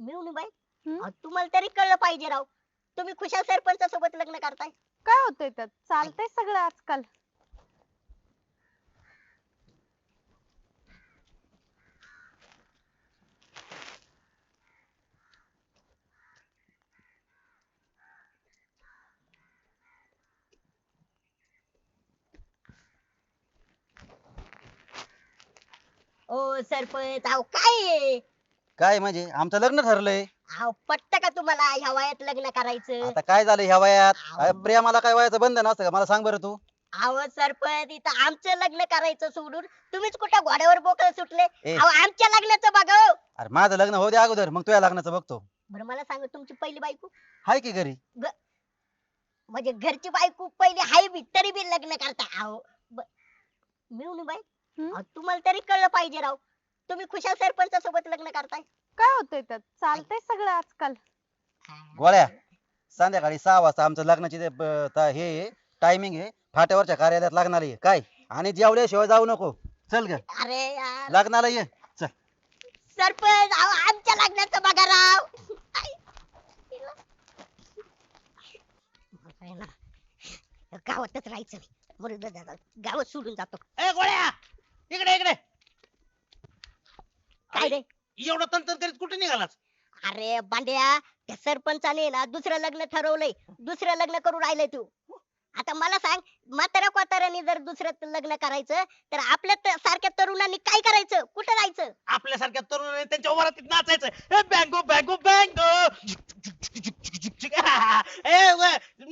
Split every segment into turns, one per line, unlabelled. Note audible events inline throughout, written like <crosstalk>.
मिळून बाई.
हम्म?
अहो, तुम्हाला तरी कळलं पाहिजे राव. तुम्ही खुशाल सरपंच सोबत लग्न करताय.
काय होतंय त्यात? चालतंय सगळं आजकाल.
ओ सरपंच अहो काय आहे?
काय म्हणजे? आमचं लग्न ठरलंय.
अहो पटत का तुम्हाला ह्या वयात लग्न करायचं?
आता काय झालं ह्या वयात. अरे प्रेमाला काय वयाचं बंधन असतं का? मला सांग बरं तू.
अहो सरपंच इथं आमचं लग्न करायचं सोडून तुम्हीच कुठं घोड्यावर बोकळ सुटले?
ए.
अहो आमच्या लग्नाचं बघा हो.
अरे माझं लग्न होऊ दे अगोदर मग तुझ्या लग्नाचं बघतो.
बरं मला सांगा तुमची पहिली बायको?
हाय की घरी?
म्हणजे घरची बायको पहिली हाय बी तरी बी लग्न करता. अहो ब- मिळून बाई.
हम्म?
अहो, तुम्हाला तरी कळलं पाहिजे राव. तुम्ही खुशाल सरपंच सोबत लग्न करताय?
काय होतंय त्यात? चालतंय सगळं आजकाल.
गोळ्या संध्याकाळी सहा वाजता आमचं लग्नाची ते ब- ता- हे टायमिंग आहे फाट्यावरच्या कार्यालयात लागणार आहे काय? आणि जेवल्याशिवाय जाऊ नको. चल ग.
अरे यार.
लग्नाला ये. चल.
सरपंच अहो आमच्या लग्नाचं बघा राव. आई. ना, गावातच राहायचं नाही मरुद दादा गावात सोडून जातो.
ए गोळ्या! इकडे इकडे!
काय? रे
एवढं तंत्र करीत कुठे निघालास?
अरे बांड्या त्या सरपंचाने ना दुसरं लग्न ठरवलंय. दुसरं लग्न करून राहिलंय तू. आता मला सांग म्हाताऱ्या कोताऱ्याने जर दुसरं लग्न करायचं तर आपल्या त- सारख्या तरुणांनी काय करायचं? कुठं जायचं?
आपल्यासारख्या तरुणाने त्यांच्या वरातीत नाचायचं. ए बँगो बँगो बँगो ए व,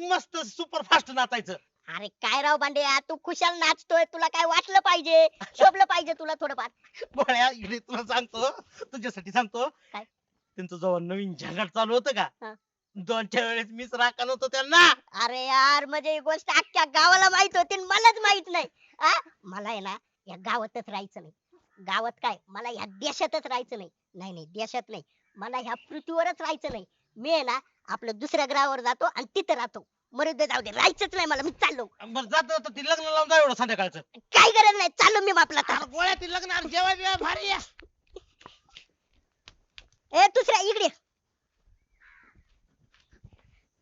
मस्त सुपर फास्ट नाचायचं.
अरे काय राव बांड्या तू खुशाल नाचतोय तुला काय वाटलं पाहिजे? शोभलं पाहिजे तुला थोडंफार.
गोळ्या इकडे तुला सांगतो तुझ्यासाठी सांगतो.
काय?
त्यांचं जेव्हा नवीन झंगाट चालू होतं
हा.
का दोनच्या वेळेस मीच राखण होतो त्यांना.
अरे यार म्हणजे ही गोष्ट अख्ख्या गावाला माहीत होती आणि मलाच माहीत नाही. आ? मला आहे ना या गावातच राहायचं नाही. गावात काय मला ह्या देशातच राहायचं नाही. नाही नाही देशात नाही. मला ह्या पृथ्वीवरच राहायचं नाही. मी आहे ना आपलं दुसऱ्या ग्रहावर जातो आणि तिथं राहतो. मरुद जाऊ दे राहायचंच नाही मला मी चाललो.
बरं जात ती लग्न लावून जा एवढं संध्याकाळचं.
काय गरज नाही चाललो मी आपला
अरे गोळ्या ती लग्न जेव्हा जेव्हा भारी.
ए दुसऱ्या इकडे ये.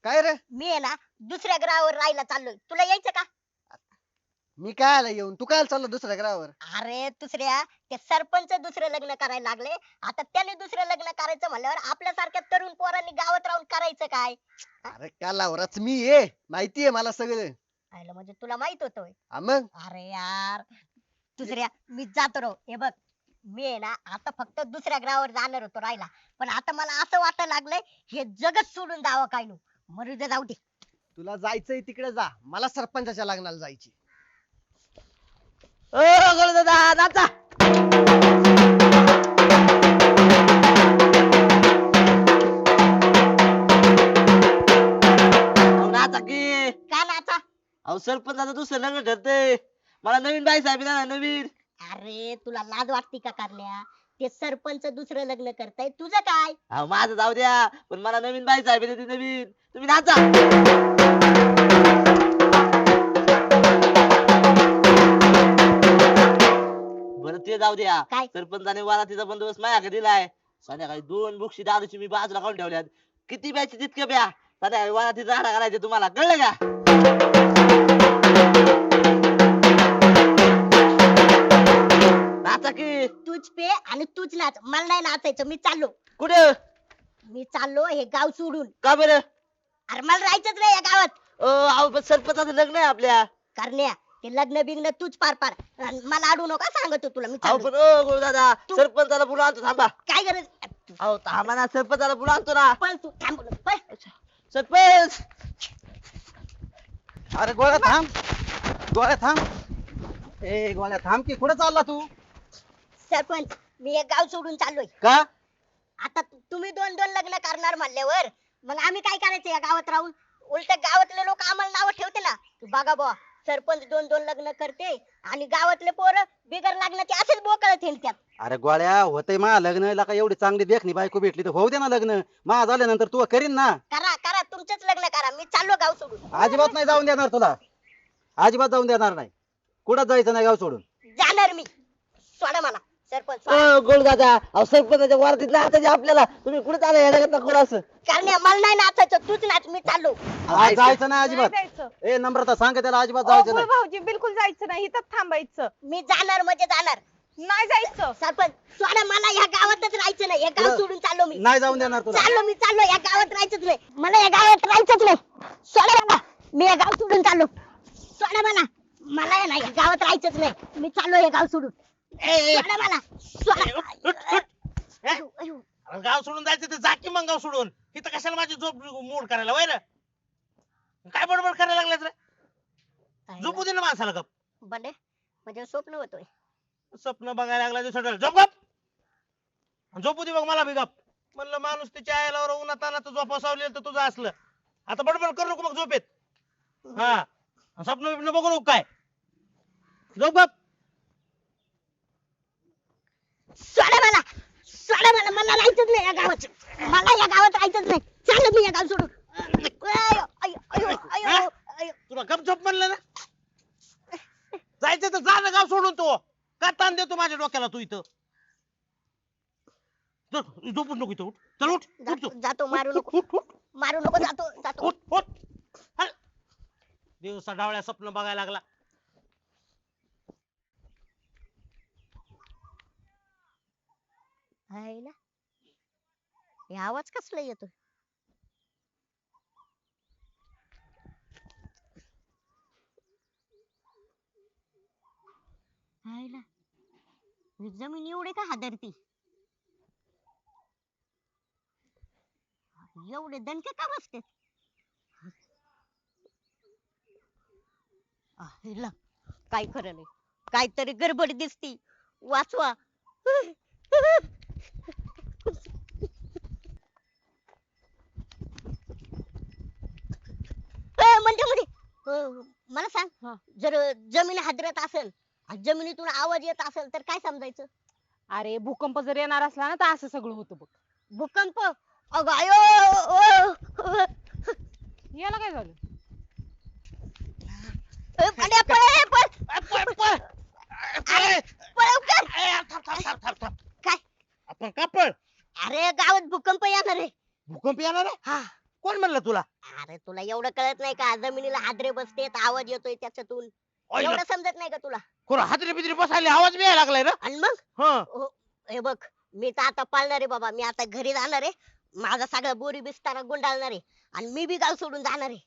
काय रे?
मी आहे ना दुसऱ्या ग्रहावर राहायला चाललोय. तुला यायचं का?
मी काय आला येऊन? तू काय चालला दुसऱ्या ग्रहावर?
अरे दुसऱ्या ते सरपंच दुसरं लग्न करायला लागले. आता त्याने दुसरं लग्न करायचं म्हणल्यावर आपल्यासारख्या तरुण पोरांनी गावात राहून करायचं काय?
अरे कालावरच मी ये. माहितीये मला सगळं.
आयलं म्हणजे तुला माहीत होत
हा मग?
अरे यार. दुसऱ्या मी जातो राव. हे बघ. मी आहे ना आता फक्त दुसऱ्या ग्रहावर जाणार होतो राहिला पण आता मला असं वाटायला लागलंय हे जगच सोडून जावं काय नु. मरू दे जाऊ दे.
तुला जायचंय तिकडे जा. मला सरपंचाच्या लग्नाला जायची
ओ गोळ्या दादा नाचा.
अहो सरपंचाचं दुसरं लग्न ठरतंय. मला नवीन बाई साहेब ना नवीन.
अरे तुला लाज वाटती का करण्या? ते सरपंच दुसरं लग्न करताय. तुझं काय?
अहो माझं जाऊ द्या पण मला नवीन बाई साहेब ती नवीन. तुम्ही नाचा. बरं ते जाऊ द्या.
काय?
सरपंचाने वरातीचा बंदोबस्त माझ्याकडे दिलाय. संध्याकाळी दोन बुक्षी दारूची मी बाजूला काढून ठेवल्यात. किती प्यायची तितके प्या. संध्याकाळी वरातीचा राडा करायचे तुम्हाला. कळलं का?
तूच नाच मला नाही नाचायचं मी चाललो.
कुठं?
मी चाललो हे गाव सोडून.
का बरं?
अरे मला राहायचंच नाही या गावात.
अ, अहो पण सरपंचाचं लग्न आहे आपल्या.
करण्या ते लग्न बिग्न तूच पार पार अन मला अडू नका सांगतो तुला मी
अहो
चाललो.
पण ओ गुरु दादा
तू-
सरपंचाला बोलून आणतो थांबा.
काय गरज?
अहो थांबा ना सरपंचाला बोलून आणतो ना.
पळ तू थांब पळ.
सरपंच!
अरे गोळ्या थांब. गोळ्या थांब. ए गोळ्या थांब की कुठं चालला तू?
सरपंच मी हे गाव सोडून चाललोय.
का?
आता तु- तुम्ही दोन दोन लग्न करणार म्हणल्यावर मग आम्ही काय करायचं या गावात राहून? उलट गावातले लोक आम्हाला नाव ठेवते ना. की बघा बुवा सरपंच दोन दोन लग्न करते आणि गावातले पोरं बिगर लग्नाचे असेच बोकळ थेंडत्यात
अरे गोळ्या होतंय मा लग्न का एवढी चांगली देखणी बायको भेटली तर होऊ दे ना लग्न. मा झाल्यानंतर तू करीन ना.
करा करा तुमचंच लग्न करा. मी चाललो गाव सोडून.
अजिबात नाही जाऊन देणार तुला. अजिबात जाऊन देणार नाही. कुठं जायचं नाही गाव सोडून?
जाणार मी. सोडा मला. सरपंच
अहो सरपंचाच्या वरातीत नाचायचे आपल्याला. तुम्ही कुठे चालला? नका असं?
कारण मला नाही नाचायचं. तूच नाच मी चाललो.
जायचं नाही
नाही
अजिबात
जायचं.
ए नम्रता सांग त्याला अजिबात जायचं नाही.
भाऊजी बिलकुल जायचं नाही. इथंच थांबायचं.
मी जाणार म्हणजे जाणार.
नाही जायचं.
सरपंच सोडा मला या गावातच राहायचं नाही. हे गाव
तुला-
सोडून चाललो मी.
नाही जाऊन देणार तुला.
चाललो मी चाललो. या गावात राहायचंच नाही. मला या गावात राहायचंच नाही. सोडा मला मी या गाव सोडून चाललो. सोडा मला मला आहे ना या गावात राहायचंच नाही. मी चाललो हे गाव सोडून.
ए, ए,
सोडा मला सोडा.
उठ, उठ.
अयो, अयो.
अरे गाव सोडून जायचं तर जाकी मग गाव सोडून. इथं कशाला माझी झोप मोड करायला वय रे काय बडबड करायला लागलास रे? झोपू दे ना माणसाला गप.
बंडे म्हणजे स्वप्न होतोय.
स्वप्न बघायला लागला दिवसाला झोप गप. झोपू दे बघ मला बी गप. म्हणलं माणूस त्याच्या आयला उन्हात तानात झोपा सावलेलं तर तुझं असलं. आता बडबड करू नको मग झोपेत. हा. स्वप्न बिप्न बघू नको काय. झोप गप.
सोडा मला. सोडा मला. मला राहायचंच नाही या गावात मला या गावात राहायचंच नाही. चाललो मी या गाव सोडून. अयो, अयो, अयो, अयो, अयो.
तुला गप झोप म्हणलं ना? जायचं तर जा ना गाव सोडून तो. का ताण देतो माझ्या डोक्याला तू इथं? चल, झोपूच नको इथं उठ. चल उठ उठ तू.
जातो जातो मारू नको.
उठ उठ.
मारू नको जातो जातो.
उठ उठ. हल. दिवसा डावळ्या स्वप्न बघायला लागला.
हाय हे आवाज कसला येतो ही जमीन एवढे का हादरती? एवढे दणके का बसते? हिला काय खरं नाही. काहीतरी गडबड दिसती. वाचवा. <laughs> म्हणजे म्हणजे मला सांग
हा.
जर जमीन हादरत असेल आणि जमिनीतून आवाज येत असेल तर काय समजायचं
अरे भूकंप जर येणार असला ना तर असं सगळं होतं बघ
भूकंप अगं आयो
याला काय झालं
ए, पांड्या, पळ, ए, पळ.
ए, थांब, थांब, थांब, थांब. आपण का पळ
अरे गावात भूकंप येणार आहे.
भूकंप येणार आहे?
हा.
कोण म्हणलं तुला?
अरे तुला एवढं कळत नाही का? जमिनीला हादरे बसते आवाज येतोय त्याच्यातून. एवढं समजत नाही का तुला?
कोण हातरी बिदरी बसायला आवाज बी यायला लागलाय ना?
आणि मग?
हं.
हो, हे बघ मी तर आता पाळणार आहे बाबा. मी आता घरी जाणार आहे. माझा सगळा बोरी बिस्तारा गुंडाळणार आहे. आणि मी बी गाव सोडून जाणार आहे.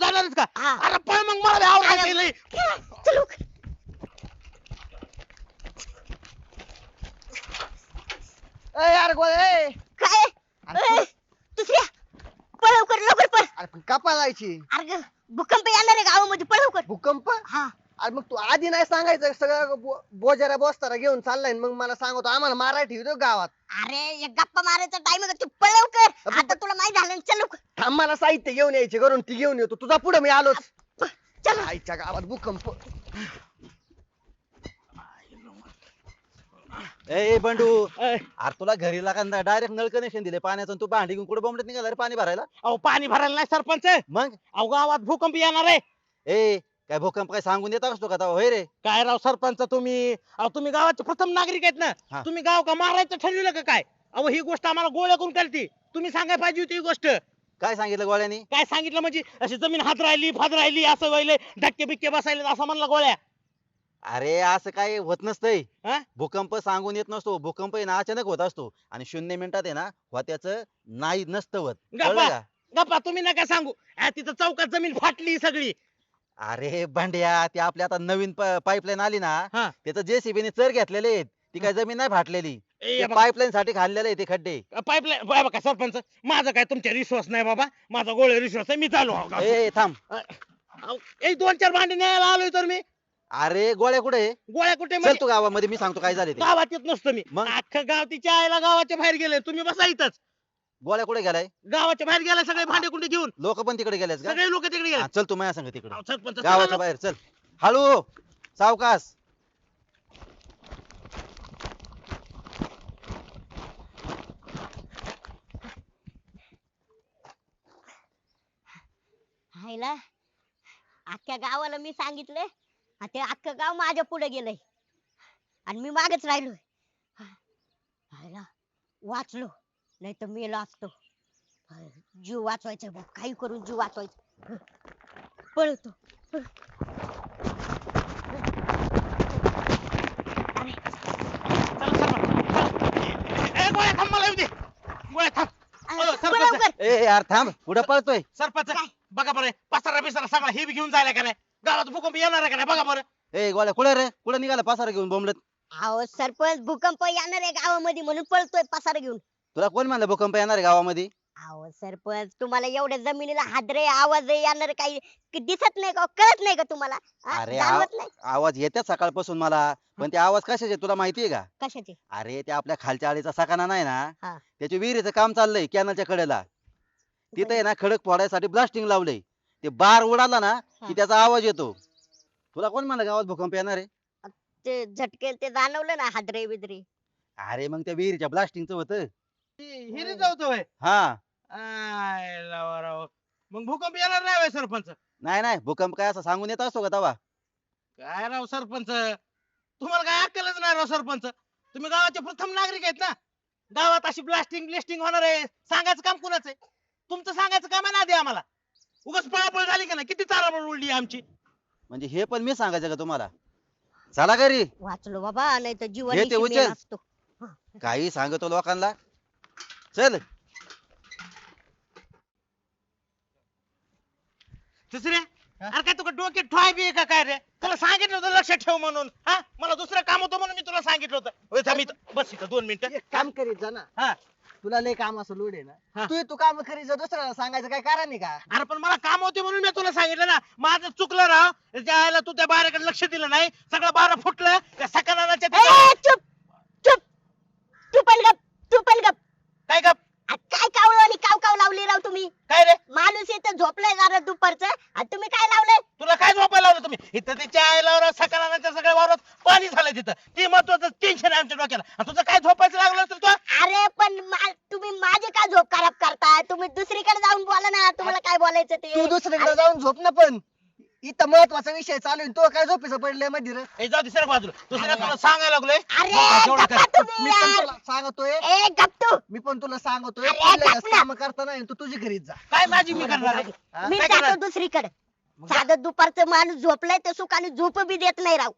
जाणारच का?
हा.
अरे पळ मग मला बी. गेलंय.
चल लवकर.
ए यार गोळ्या ए.
काय?
अरे
ए, दुसऱ्या? पळ लवकर लवकर पळ.
अरे पण कपा जायची
अरे ग, भूकंप येणार आहे गावामध्ये पळ लवकर.
भूकंप?
हा.
अरे मग तू आधी नाही सांगायचं सगळं बो- बोजाऱ्या बोस्तारा घेऊन चाललाय आणि मग मला सांगतो आम्हाला मारायला ठेवतो गावात.
अरे एक गप्पा मारायचा टाइम तू पळ लवकर. आता तुला माहीत झालं ना, चल लवकर.
थांब मला साहित्य घेऊन यायचे घरून ती घेऊन येतो. तुझा पुढे मी आलोच.
चल.
आईच्या गावात भूकंप.
ए बंडू. अरे तुला घरी लागा डायरेक्ट नळ कनेक्शन दिले पाण्याचं आणि तू भांडी घेऊन कुठे बोंबडत निघाला रे पाणी भरायला?
अहो पाणी भरायला नाही सरपंच.
मग?
अहो गावात भूकंप येणार आहे.
ए काय भूकंप काय सांगून देता कसतो का होय रे.
काय राव सरपंच तुम्ही? अहो तुम्ही गावाचे प्रथम नागरिक आहेत
हा.
ना तुम्ही गाव का मारायचं ठरविलं का काय? अहो ही गोष्ट आम्हाला गोळ्या करून कळती तुम्ही सांगायला पाहिजे होती ही गोष्ट.
काय सांगितलं गोळ्यानी?
काय सांगितलं म्हणजे अशी जमीन हात राहिली फाद राहिली असं व्हायले धक्के बिक्के बसायले असं म्हणला गोळ्या.
अरे असं काय होत नसतंय.
हा?
भूकंप सांगून येत नसतो. भूकंप आहे ना अचानक होत असतो. आणि शून्य मिनिटात आहे ना होत्याच नाही नसतं होत.
गप्पा.
कळलं का?
गप्पा तुम्ही नका सांगू. आ, तिथं चौकात जमीन फाटली सगळी.
अरे भांड्या ते आपली आता नवीन पाईपलाईन आली ना
हा.
त्याचं जेसीबीने चर घेतलेले आहेत. ती काय जमीन नाही फाटलेली. पाईपलाईन साठी खाल्लेले आहे ते खड्डे.
पाईपलाईन बघा सरपंच माझा काय तुमच्या विश्वास नाही बाबा. माझा गोळे विश्वास आहे मी चालू.
ए थांब.
एक दोन चार भांडे न्यायला आलोय तर मी.
अरे गोळ्या कुठे आहे?
गोळ्या कुठे
चल
म्हणजे?
तू गावामध्ये मी सांगतो काय झाले ते.
गावात येत नसतो मी.
मग?
अख्खं गाव तिच्या आईला गावाच्या बाहेर गेले तुम्ही बसा इथंच.
गोळ्या कुठे गेलाय?
गावाच्या बाहेर गेला सगळे भांडे कुंडे घेऊन.
लोक पण तिकडे गेलेत का?
सगळे लोक तिकडे गेले
हा, चल तू माझ्या सांग तिकडे.
अहो, सरपंच
गावाच्या बाहेर चल. हळू सावकाश.
हायला अख्ख्या गावाला मी सांगितलंय आणि ते अख्खं गाव माझ्या पुढे गेलंय. आणि मी मागच राहिलोय. वाचलो. नाही तर मेलो असतो जीव वाचवायचा भाऊ काही करून जीव वाचवायचा. पळतो.
ए गोळ्या थांब मला येऊ दे. गोळ्या थांब. सरपंच.
ए यार थांब. कुठं पळतोय.
सरपंच
काय?
बघा बरं पसारा बिसारा सगळा हे बी घेऊन जायला का नाही? गावात भूकंप येणार आहे का नाही? बघा बरं.
ए गोळ्या कुठे रे? कुठं निघाला पसारा घेऊन बोंबलत?
अहो सरपंच भूकंप येणार आहे गावामध्ये म्हणून पळतोय पसार घेऊन.
तुला कोण म्हणलं भूकंप येणार आहे गावामध्ये?
अहो सरपंच तुम्हाला एवढ्या जमिनीला हादरे आवाज येणार काही क- दिसत नाही का? कळत नाही का तुम्हाला? हा?
अरे
जाणवत नाही?
आवाज येतात सकाळपासून मला. पण ते आवाज कशाचे तुला माहितीये का?
कशाचे?
अरे ते आपल्या खालच्या आळीचा सकाना नाही ना. त्याच्या विहिरीचं काम चाललंय कॅनलच्या कडेला. तिथे ना खडक फोडायसाठी ब्लास्टिंग लावलंय. ते बार उडाला ना. की त्याचा आवाज येतो. तुला कोण म्हणलं गावात भूकंप येणार आहे?
ते झटके ते जाणवलं ना हादरे बिदरे.
अरे मग त्या विहिरीच्या ब्लास्टिंगचं होतं.
हिरी जाऊतोय
हा.
आय लावा राव. मग भूकंप येणार नाही होय सरपंच.
नाही नाही. भूकंप काय असं सांगून येत असतो का तवा?
काय राव सरपंच? तुम्हाला काय अक्कलच नाही राव सरपंच. तुम्ही गावाचे प्रथम नागरिक आहेत ना? गावात अशी ब्लास्टिंग ब्लिस्टिंग होणार आहे. सांगायचं काम कुणाचं आहे? तुमचं सांगायचं काम आहे ना आधी आम्हाला? उगाच पळापळ झाली का नाही? किती चारापळ उडली आमची?
म्हणजे हे पण मी सांगायचं का तुम्हाला? चला घरी.
वाचलो बाबा नाही तर
हे ते
जीवन
उचल.
असतो
काही सांगतो लोकांना. चल.
दुसऱ्या अरे काय तुका डोक्यात ठोय बी आहे का काय रे? तुला सांगितलं होतं लक्षात ठेव म्हणून. हा? मला दुसरं काम होतं म्हणून मी तुला सांगितलं होतं. होय, थांब इथं. बस इथं दोन मिनिटं.
एक काम करीत जा ना.
हा.
तुला लय काम असं लोड आहे
हा.
ना तू तू काम करीत जा दुसऱ्याला सांगायचं काय कारण आहे का?
अरे पण मला काम होते म्हणून मी तुला सांगितलं ना. माझं चुकलं राव. त्याला तू त्या बाराकडे लक्ष दिलं नाही सगळं बारा फुटलं त्या सकाळच्या
ए, चुप चुप. तू पण गप तू पण गप.
काय का
आ, काय कावळ आणि काव काव लावली राव तुम्ही?
काय रे?
माणूस इथं झोपलाय जरा दुपारचं. आणि तुम्ही काय लावलंय?
तुला काय झोपायला लावलं तुम्ही? इथं ते आईला सकाळच्या सगळ्या वावरात पाणी झालंय तिथं. ते महत्वाचं टेन्शन आहे आमच्या डोक्याला. आणि तुझं काय झोपायचं लागलं असेल तुला
अरे पण मा- तुम्ही माझे का झोप खराब करताय? तुम्ही दुसरीकडे जाऊन बोला ना तुम्हाला काय बोलायचं
तू.
ते
दुसरीकडे जाऊन झोप ना पण. इथं महत्त्वाचा विषय चालू आहे तो काय झोपेचं पडलंयमध्ये रे?
ए जाऊ दुसऱ्या बाजूला. दुसऱ्या तुला सांगायला लागलोय.
अरे
जेवढं
गप्पा
कर.
तुम्ही
मी पण
यार.
तुला सांगतोय.
ए तू.
मी पण तुला सांगतोय
अरे,
पडलेलं
गप ना.
काम करता नाही तू तुझी घरीच जा.
काय माझी मी करणार आहे?
हा?
मी
काय
जातो
करणार?
दुसरीकडे. साधं दुपारचं माणूस झोपलाय तर सुखाने झोप बी देत नाही राव.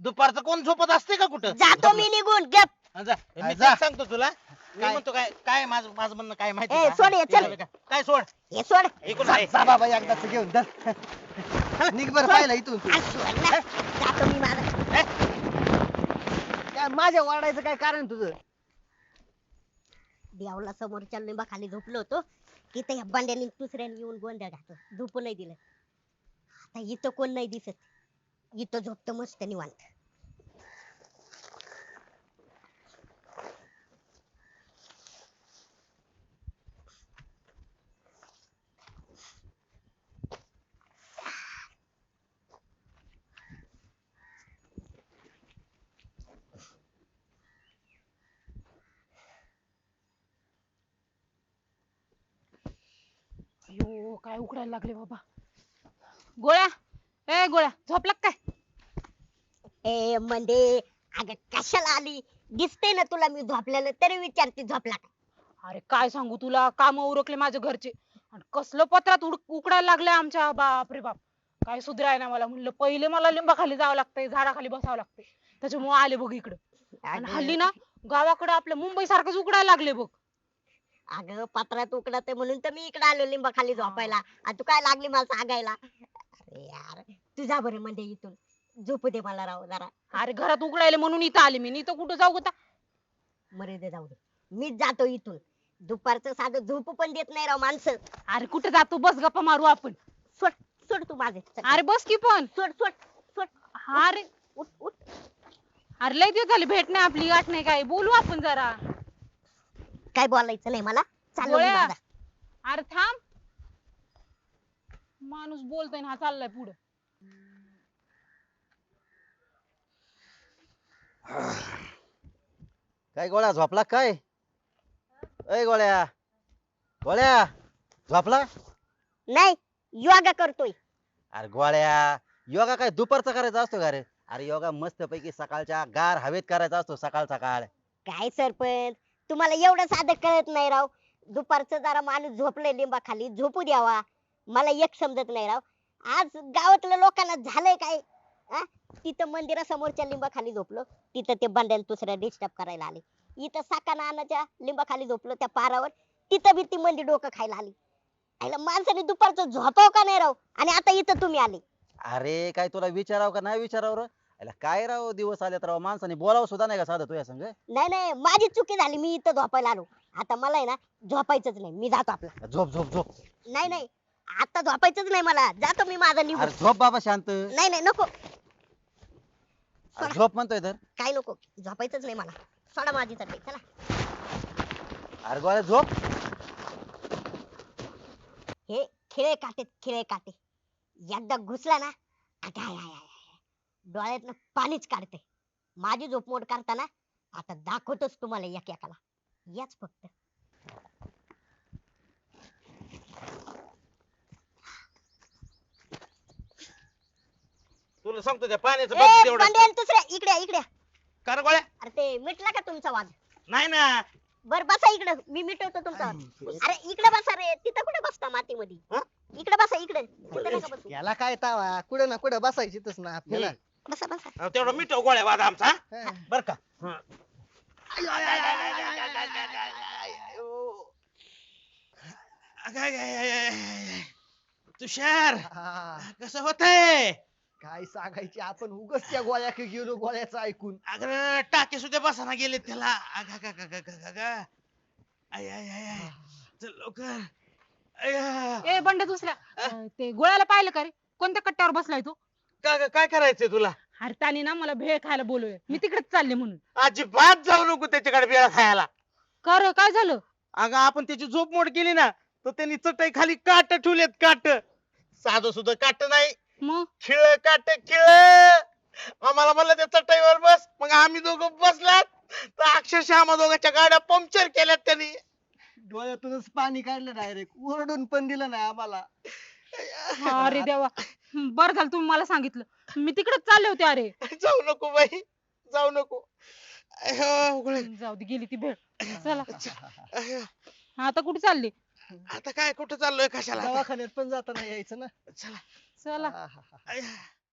दुपारचं कोण झोपत असते का कुठं?
जातो मी निघून गप.
हा, जा. मी
जा.
तेच सांगतो तुला. मी
काय?
म्हणतो काय काय माझं माझं म्हणणं काय माहिती
ए,
का?
सोड हे, चल.
काय- काय सोड?
हे सोड.
ऐकून
जा बाबा एकदाच घेऊन धर निघ बरं पाहिलं इथून तू.
आ, सोड ना. जातो मी माझा
काय माझ्या वाढायचं काय कारण तुझं?
देवला समोरच्या लिंबाखाली झोपलो होतो. तिथे ह्या बांड्याने दुसऱ्याने येऊन गोंधळ घातला. झोपू नाही दिलं. आता इथं कोण नाही दिसत. इथं झोपतो मस्त निवांत.
अयो काय उकडायला लागले बाबा? गोळ्या? ए गोळ्या झोपला का काय?
ए म्हणजे अगं कशाला आली? दिसते ना तुला मी झोपलेलं तरी विचारते झोपला का?
अरे काय सांगू तुला काम उरकले माझ्या घरचे. आणि कसलं पत्रात उड- उकडायला लागलंय आमच्या बाप रे बाप. काय सुधराय ना मला म्हणलं पहिले मला लिंबाखाली जावं लागतंय झाडाखाली बसावं लागतंय. त्याच्यामुळे आले बघ इकडं. आणि हल्ली ना गावाकडे आपल्या मुंबई सारखंच उकडायला लागले बघ.
अगं पत्रात उकडत आहे म्हणून तर मी इकडे आलो लिंबाखाली झोपायला. आणि तू काय लागली मला सांगायला? अरे यार तू जा बरं म्हणजे इथून. झोपू दे मला राव जरा.
अरे घरात उकडायले म्हणून इथं आले मी. इथं कुठं जाऊ आता?
मरे दे जाऊ दे. मीच जातो इथून. दुपारचं साधं झोपू पण देत नाही राव माणसं.
अरे कुठे जातो? बस गप्पा मारू आपण.
सोड सोड तू माझे चल.
अरे बस की पण.
सोड सोड सोड.
हा अरे
उठ उठ
अरे लय दिवस झाले भेट नाही आपली गाठ नाही काय. बोलू आपण जरा.
काय बोलायचं नाही मला?
गोळ्या.
माझा.
अरे थांब. माणूस बोलतोय ना हा चाललाय पुढे.
काय गोळ्या झोपला काय? अय गोळ्या. गोळ्या झोपला?
नाही योगा करतोय.
अरे गोळ्या योगा काय दुपारचा करायचा असतो का रे? अरे योगा मस्त पैकी सकाळच्या गार हवेत करायचा असतो सकाळ सकाळ
काय सरपंच? तुम्हाला एवढं साधं कळत नाही राव. दुपारचं जरा माणूस झोपलंय लिंबाखाली. झोपू द्यावा. मला एक समजत नाही राव. आज गावातल्या लोकांना झालंय काय? आ? तिथं मंदिरासमोरच्या लिंबाखाली झोपलो. तिथं ते बंड्यान दुसऱ्या डिस्टर्ब करायला आले. इथं साका नानाच्या लिंबाखाली झोपलो त्या पारावर. तिथं बी ती मंदी डोकं खायला आली. आईला माणसाने दुपारचं झोपाव का नाही राव? आणि आता इथं तुम्ही आले.
अरे काय तुला विचारावं का? नाही विचारावं रे? अला काय राव दिवस आलेत राव? माणसाने बोलावं सुद्धा नाही का साधं तुझ्या संग?
नाही नाही माझी चुकी झाली. मी इथं झोपायला आलो. आता मला आहे ना झोपायचंच नाही. मी जातो आपला.
झोप झोप झोप.
नाही नाही. आता झोपायचंच नाही मला. जातो मी माझा निघून.
अरे झोप बाबा शांत.
नाही नाही नको.
झोप म्हणतोय तर.
काय नको झोपायचंच नाही मला. सोडा माझी चटई चला.
अरे गोळ्या झोप.
हे खिळे काटे खिळे काटे. एकदा घुसला ना हाय, हाय. डोळ्यातनं पाणीच काढते. माझी झोपमोड करताना आता दाखवतोच तुम्हाला एक एकाला याच फक्त.
तुला सांगतो त्या पाण्याचं
ए,
बघ तेवढं
बंड्यान दुसऱ्या इकडे इकडे.
कर गोळ्या
अरे ते मिटला का तुमचा वाद
नाही ना
बर बसा इकडे मी मिटवतो तुमचा वाद अरे इकडे बसा रे तिथं कुठे बसता मातीमध्ये
हा?
इकडे बसा इकडे तिथं नका बसू
याला काय तावा कुठं ना कुठं बसायचीच ना आपल्याला
बसा बसा
अहो, तेवढं मिठव गोळ्या वाद आमचा
हा.
बर का तुषार
हा.
कसं होतंय
काय सांगायचे? आपण उगच त्या गोळ्या गेलो गोळ्याचं ऐकून.
अगं टाके सुद्धा बसाना गेले त्याला. अगं, अगं, अगं, अगं, अगं, अगं. आय आय आय आय. चल लवकर.
ए बंड दुसऱ्या. अं, ते गोळ्याला पाहिलं का रे? कोणत्या कट्ट्यावर बसलाय तो?
का ग, काय करायचंय तुला?
अरे त्याने ना मला भेळ खायला बोलवलं मी तिकडेच चालले म्हणून.
अजिबात जाऊ नको त्याच्याकडे बिळा खायला.
का रे? काय झालं?
अगं आपण त्याची झोप मोड केली ना तर त्यांनी चटई खाली काट ठेवलेत काट. साधं सुद्धा काट नाही.
मग?
खिळ काट खिळ! आम्हाला म्हणलं त्या चटईवर बस. मग आम्ही दोघं बसलात. तर अक्षरशः आम्हा दोघांच्या गाड्या पंक्चर केल्यात त्यांनी.
डोळ्यातूनच पाणी काढलं डायरेक्ट ओरडून पण दिलं नाही आम्हाला.
अरे देवा. बरं झालं तुम्ही मला सांगितलं. मी तिकडेच चालले होते अरे.
जाऊ नको बाई जाऊ नको. उघडे.
जाऊ दे गेली ती भेळ चला. आता कुठे चालली?
आता काय कुठं चाललोय कशाला आता?
दवाखान्यात पण जाताना यायचं ना.
चला.
चला.
अय्या.